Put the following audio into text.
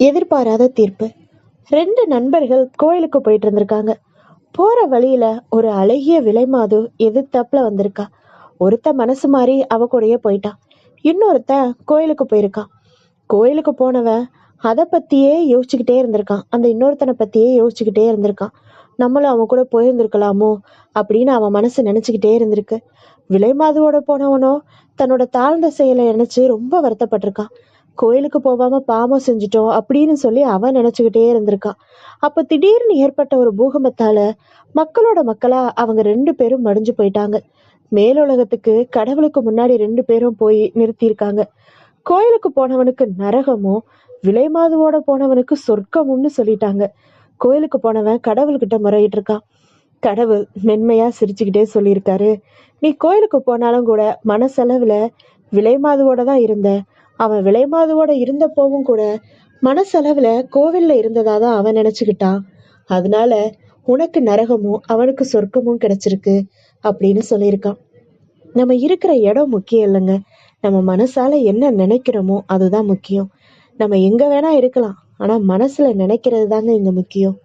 எதிர்பாராத தீர்ப்பு. ரெண்டு நண்பர்கள் கோயிலுக்கு போயிட்டு இருந்திருக்காங்க போற வழியில ஒரு அழகிய விலைமாது எதிர்த்தாப்புல வந்திருக்கா. ஒருத்த மனசு மாறி அவ கூடயே போயிட்டான் இன்னொருத்தன் கோயிலுக்கு போயிருக்கான் கோயிலுக்கு போனவன் அதை பத்தியே யோசிச்சுக்கிட்டே இருந்திருக்கான் அந்த இன்னொருத்தனை பத்தியே யோசிச்சுக்கிட்டே இருந்திருக்கான் நம்மளும் அவன் கூட போயிருந்திருக்கலாமோ அப்படின்னு அவன் மனசு நினைச்சுக்கிட்டே இருந்திருக்கு. விலைமாதுவோட போனவனோ தன்னோட தாழ்ந்த செயலை நினைச்சு ரொம்ப வருத்தப்பட்டிருக்கான் கோயிலுக்கு போகாம பாவம் செஞ்சுட்டோம் அப்படின்னு சொல்லி அவன் நினைச்சுக்கிட்டே இருந்திருக்கான். அப்ப திடீர்னு ஏற்பட்ட ஒரு பூகம்பத்தால மக்களோட மக்களா அவங்க ரெண்டு பேரும் மடிஞ்சு போயிட்டாங்க. மேலுலகத்துக்கு கடவுளுக்கு முன்னாடி ரெண்டு பேரும் போய் நிறுத்தியிருக்காங்க. கோயிலுக்கு போனவனுக்கு நரகமும் விலைமாதுவோட போனவனுக்கு சொர்க்கமும்னு சொல்லிட்டாங்க. கோயிலுக்கு போனவன் கடவுள்கிட்ட முறையிட்டு இருக்கான் கடவுள் மென்மையா சிரிச்சுக்கிட்டே சொல்லியிருக்காரு. நீ கோயிலுக்கு போனாலும் கூட மனசளவுல விலைமாதுவோட தான் இருந்த அவன் விலைமாதுவோட இருந்தப்போவும் கூட மனசளவுல கோவில்ல இருந்ததா தான் அவன் நினைச்சுக்கிட்டான் அதனால உனக்கு நரகமும் அவனுக்கு சொர்க்கமும் கிடைச்சிருக்கு அப்படின்னு சொல்லியிருக்கான். நம்ம இருக்கிற இடம் முக்கியம் இல்லைங்க. நம்ம மனசால என்ன நினைக்கிறோமோ அதுதான் முக்கியம். நம்ம எங்க வேணா இருக்கலாம். ஆனா மனசுல நினைக்கிறது தாங்க இங்க முக்கியம்.